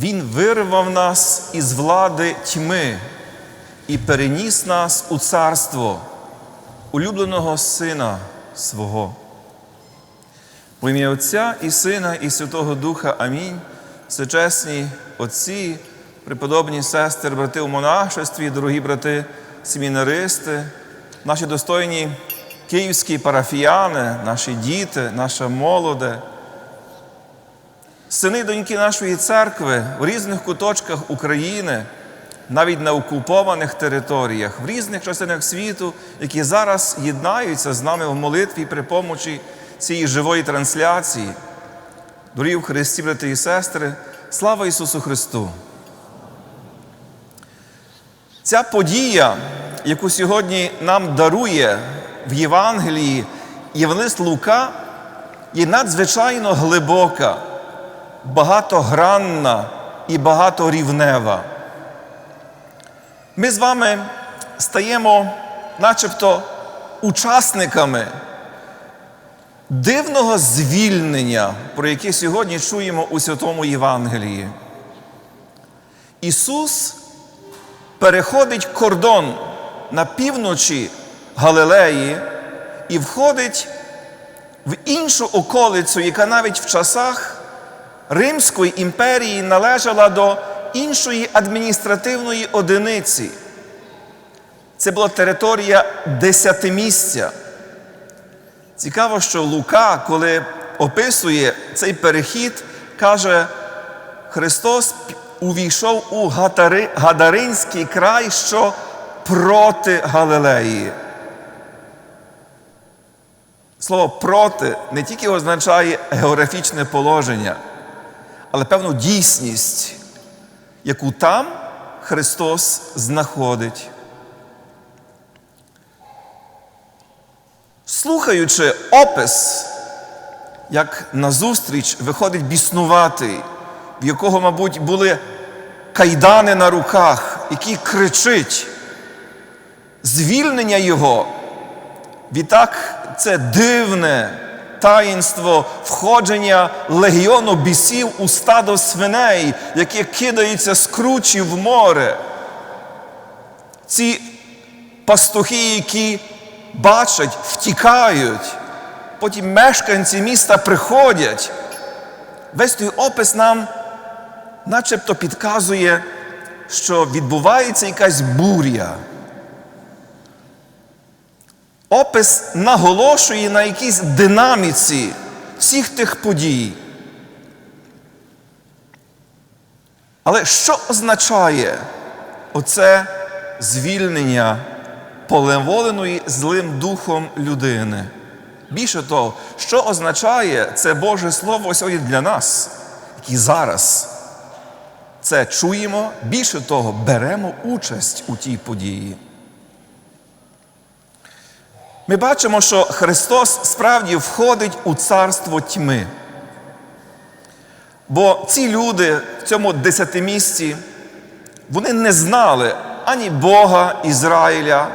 Він вирвав нас із влади тьми і переніс нас у царство улюбленого Сина свого. В ім'я Отця і Сина, і Святого Духа. Амінь. Всечесні Отці, преподобні сестри, брати у монашестві, дорогі брати, семінаристи, наші достойні київські парафіяни, наші діти, наша молоде, сини і доньки нашої церкви в різних куточках України, навіть на окупованих територіях, в різних частинах світу, які зараз єднаються з нами в молитві при помочі цієї живої трансляції. Дорогі в Христі, брати і сестри, слава Ісусу Христу! Ця подія, яку сьогодні нам дарує в Євангелії Євангелист Лука, є надзвичайно глибока, багатогранна і багаторівнева. Ми з вами стаємо начебто учасниками дивного звільнення, про яке сьогодні чуємо у Святому Євангелії. Ісус переходить кордон на півночі Галилеї і входить в іншу околицю, яка навіть в часах Римської імперії належала до іншої адміністративної одиниці. Це була територія десятимістя. Цікаво, що Лука, коли описує цей перехід, каже, Христос увійшов у Гатари, Гадаринський край, що проти Галилеї. Слово проти не тільки означає географічне положення, але певну дійсність, яку там Христос знаходить. Слухаючи опис, як назустріч виходить біснуватий, в якого, мабуть, були кайдани на руках, який кричить, звільнення його. Відтак це дивне таїнство входження легіону бісів у стадо свиней, яке кидається з кручі в море. Ці пастухи, які бачать, втікають, потім мешканці міста приходять. Весь той опис нам начебто підказує, що відбувається якась буря. Опис наголошує на якійсь динаміці всіх тих подій. Але що означає оце звільнення полеволеної злим духом людини? Більше того, що означає це Боже Слово сьогодні для нас, які зараз це чуємо, більше того, беремо участь у тій події. Ми бачимо, що Христос справді входить у царство тьми. Бо ці люди в цьому десятимісті, вони не знали ані Бога Ізраїля,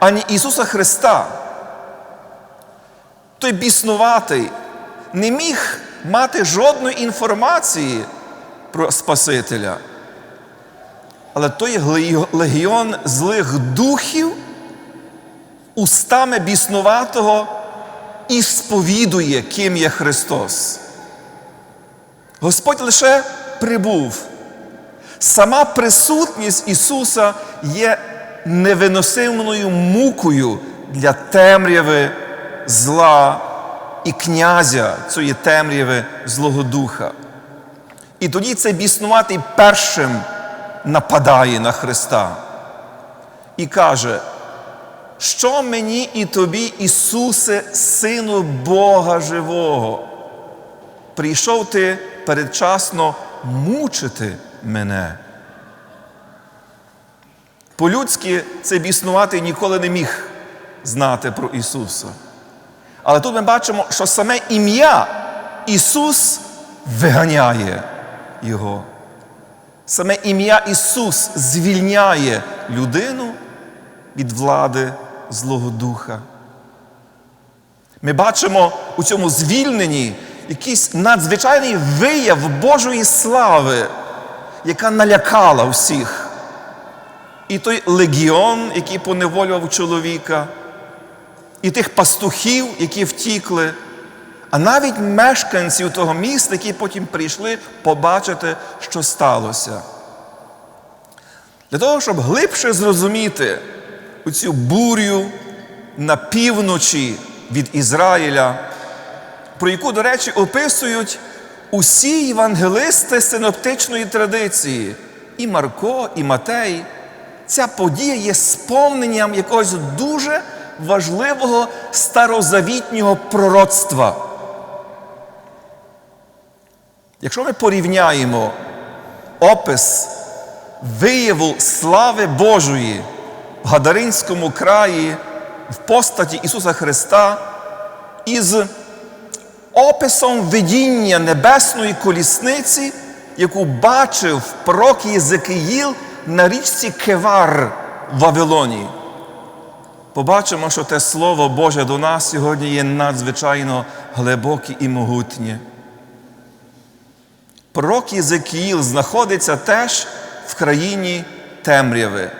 ані Ісуса Христа. Той біснуватий не міг мати жодної інформації про Спасителя. Але той легіон злих духів устами біснуватого і сповідує, ким є Христос. Господь лише прибув. Сама присутність Ісуса є невиносимою мукою для темряви зла і князя цієї темряви Злого Духа. І тоді цей біснуватий першим нападає на Христа і каже, що мені і тобі, Ісусе, Сину Бога Живого? Прийшов ти передчасно мучити мене. По-людськи цей біснуватий ніколи не міг знати про Ісуса. Але тут ми бачимо, що саме ім'я Ісус виганяє Його. Саме ім'я Ісус звільняє людину від влади Злого Духа. Ми бачимо у цьому звільненні якийсь надзвичайний вияв Божої слави, яка налякала всіх. І той легіон, який поневолював чоловіка, і тих пастухів, які втікли, а навіть мешканців того міста, які потім прийшли побачити, що сталося. Для того, щоб глибше зрозуміти цю бурю на півночі від Ізраїля, про яку, до речі, описують усі євангелисти синоптичної традиції, і Марко, і Матей, ця подія є сповненням якогось дуже важливого старозавітнього пророцтва. Якщо ми порівняємо опис вияву слави Божої Гадаринському краї в постаті Ісуса Христа із описом видіння небесної колісниці, яку бачив пророк Єзекиїл на річці Кевар в Вавилоні. Побачимо, що те Слово Боже до нас сьогодні є надзвичайно глибоке і могутнє. Пророк Єзекіїл знаходиться теж в країні темряви,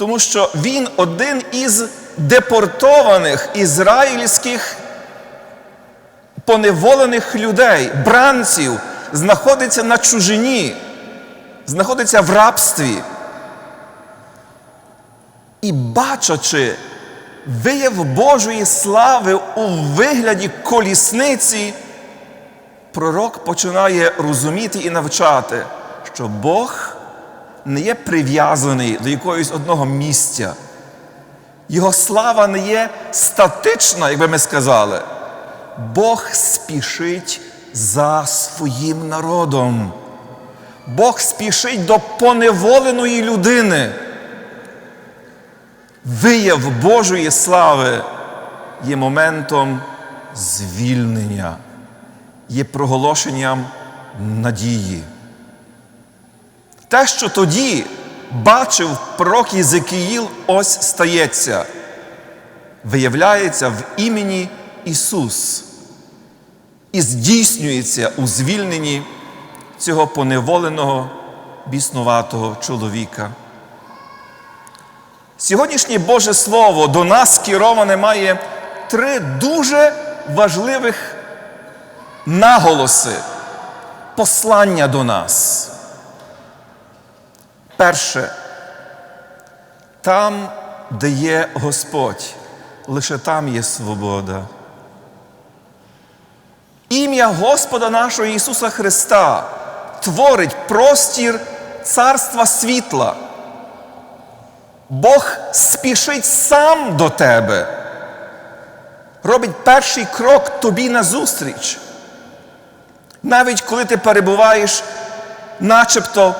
тому що він один із депортованих ізраїльських поневолених людей, бранців, знаходиться на чужині, знаходиться в рабстві. І бачачи вияв Божої слави у вигляді колісниці, пророк починає розуміти і навчати, що Бог не є прив'язаний до якогось одного місця. Його слава не є статична, як би ми сказали. Бог спішить за своїм народом. Бог спішить до поневоленої людини. Вияв Божої слави є моментом звільнення, є проголошенням надії. Те, що тоді бачив пророк Єзекіїл, ось стається, виявляється в імені Ісус і здійснюється у звільненні цього поневоленого, біснуватого чоловіка. Сьогоднішнє Боже Слово до нас скероване має три дуже важливих наголоси, послання до нас. Перше, там, де є Господь, лише там є свобода. Ім'я Господа нашого Ісуса Христа творить простір Царства світла. Бог спішить сам до тебе, робить перший крок тобі назустріч. Навіть коли ти перебуваєш начебто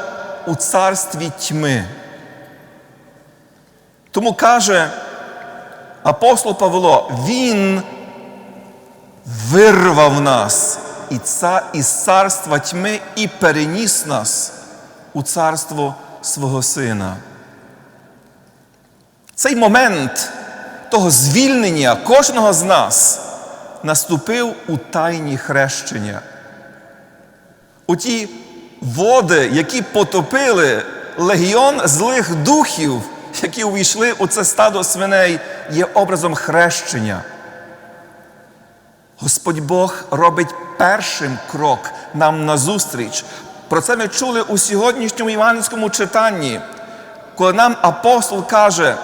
у царстві тьми. Тому каже апостол Павло, Він вирвав нас із царства тьми і переніс нас у царство свого Сина. Цей момент того звільнення кожного з нас наступив у тайні хрещення. У ті води, які потопили легіон злих духів, які увійшли у це стадо свиней, є образом хрещення. Господь Бог робить першим крок нам назустріч. Про це ми чули у сьогоднішньому іванському читанні, коли нам апостол каже,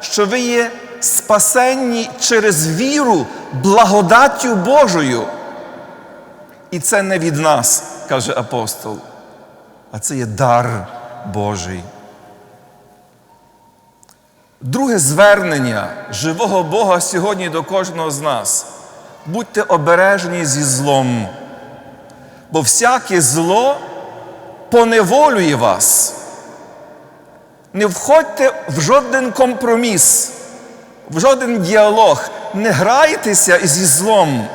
що ви є спасенні через віру благодаттю Божою. І це не від нас, каже апостол, а це є дар Божий. Друге звернення живого Бога сьогодні до кожного з нас. Будьте обережні зі злом, бо всяке зло поневолює вас. Не входьте в жоден компроміс, в жоден діалог, не грайтеся зі злом.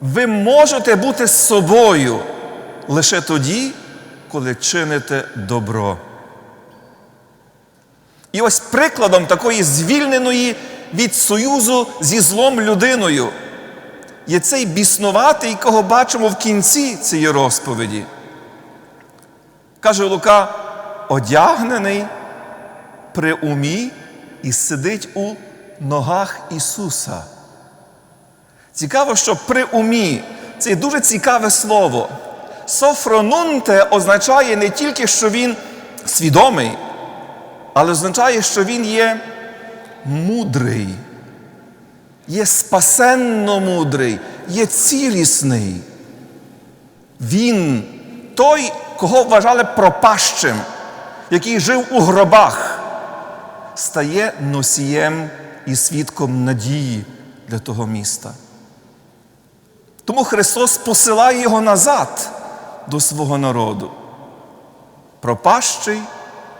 Ви можете бути з собою лише тоді, коли чините добро. І ось прикладом такої звільненої від союзу зі злом людиною є цей біснуватий, кого бачимо в кінці цієї розповіді. Каже Лука, одягнений при умі і сидить у ногах Ісуса. Цікаво, що при умі це дуже цікаве слово. Софронунте означає не тільки, що він свідомий, але означає, що він є мудрий, є спасенно мудрий, є цілісний. Він той, кого вважали пропащим, який жив у гробах, стає носієм і свідком надії для того міста. Тому Христос посилає його назад до свого народу. Пропащий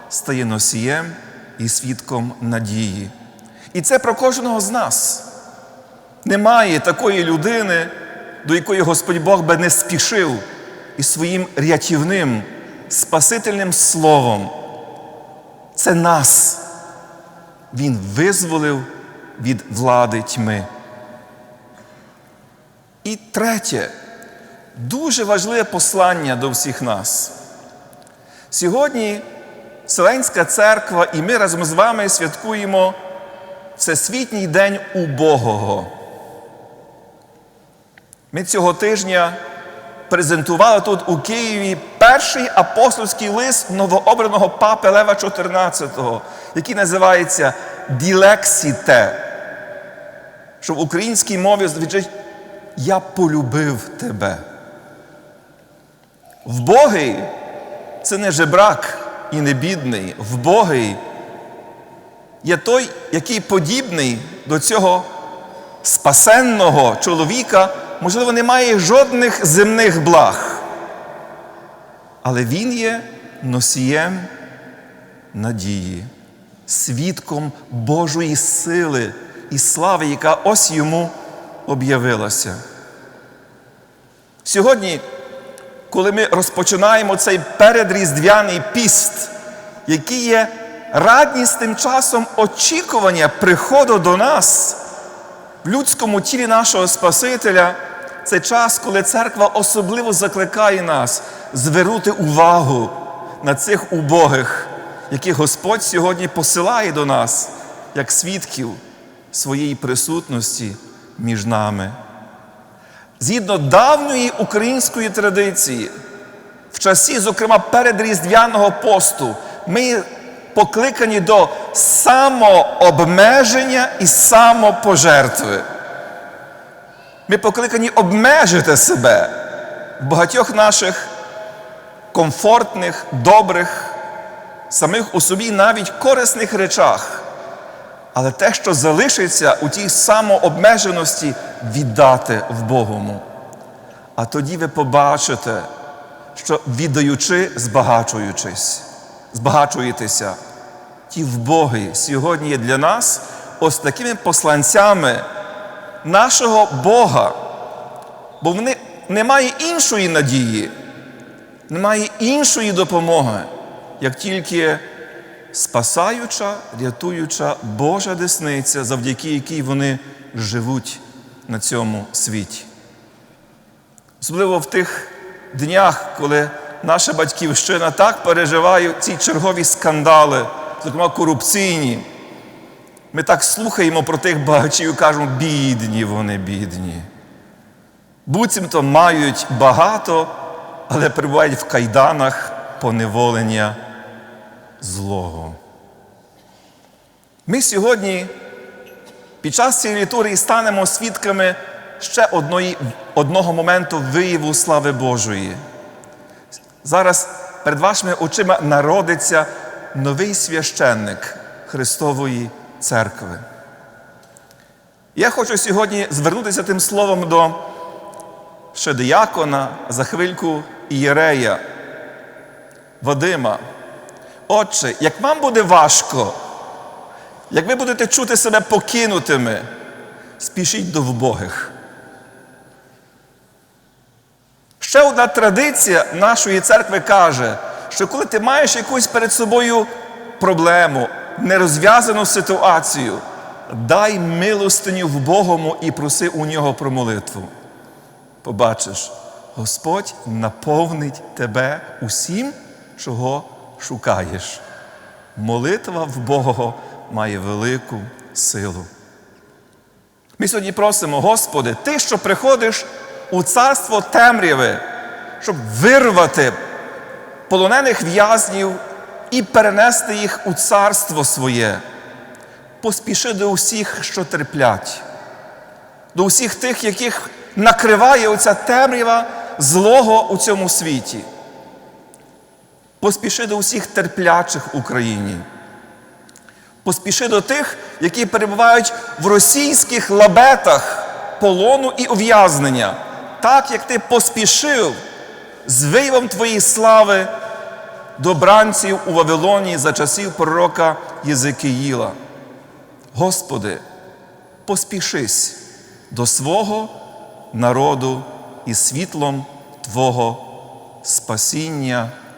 стає носієм і свідком надії. І це про кожного з нас. Немає такої людини, до якої Господь Бог би не спішив із своїм рятівним, спасительним словом. Це нас. Він визволив від влади тьми. І третє, дуже важливе послання до всіх нас. Сьогодні Вселенська церква і ми разом з вами святкуємо Всесвітній день убогого. Ми цього тижня презентували тут у Києві перший апостольський лист новообраного папи Лева XIV, який називається Ділексіте, що в українській мові звучить Я полюбив тебе. Вбогий це не жебрак і не бідний. Вбогий є той, який подібний до цього спасенного чоловіка, можливо, не має жодних земних благ. Але він є носієм надії, свідком Божої сили і слави, яка ось йому об'явилася. Сьогодні, коли ми розпочинаємо цей передріздвяний піст, який є радісним часом очікування приходу до нас в людському тілі нашого Спасителя, це час, коли церква особливо закликає нас звернути увагу на цих убогих, яких Господь сьогодні посилає до нас як свідків своєї присутності між нами. Згідно давньої української традиції, в часі, зокрема, передріздвяного посту, ми покликані до самообмеження і самопожертви. Ми покликані обмежити себе в багатьох наших комфортних, добрих, самих у собі навіть корисних речах. Але те, що залишиться у тій самообмеженості, віддати в Богому. А тоді ви побачите, що віддаючи, збагачуючись, збагачуєтеся. Ті вбоги сьогодні є для нас ось такими посланцями нашого Бога. Бо в них немає іншої надії, немає іншої допомоги, як тільки спасаюча, рятуюча Божа десниця, завдяки якій вони живуть на цьому світі. Особливо в тих днях, коли наша батьківщина так переживає ці чергові скандали, зокрема корупційні. Ми так слухаємо про тих багачів і кажемо, бідні вони, бідні. Буцімто мають багато, але перебувають в кайданах поневолення злого. Ми сьогодні під час цієї літургії станемо свідками ще одної, одного моменту вияву слави Божої. Зараз перед вашими очима народиться новий священник Христової церкви. Я хочу сьогодні звернутися тим словом до ще диякона, за хвильку ієрея, Вадима. Отче, як вам буде важко, як ви будете чути себе покинутими, спішіть до вбогих. Ще одна традиція нашої церкви каже, що коли ти маєш якусь перед собою проблему, нерозв'язану ситуацію, дай милостиню в Богому і проси у нього про молитву. Побачиш, Господь наповнить тебе усім, чого шукаєш. Молитва в Бога має велику силу. Ми сьогодні просимо, Господи, Ти, що приходиш у царство темряви, щоб вирвати полонених в'язнів і перенести їх у царство своє. Поспіши до усіх, що терплять, до усіх тих, яких накриває оця темрява злого у цьому світі. Поспіши до усіх терплячих в Україні. Поспіши до тих, які перебувають в російських лабетах полону і ув'язнення, так як ти поспішив з виявом твоєї слави до бранців у Вавилоні за часів пророка Єзекиїла. Господи, поспішись до свого народу і світлом Твого спасіння.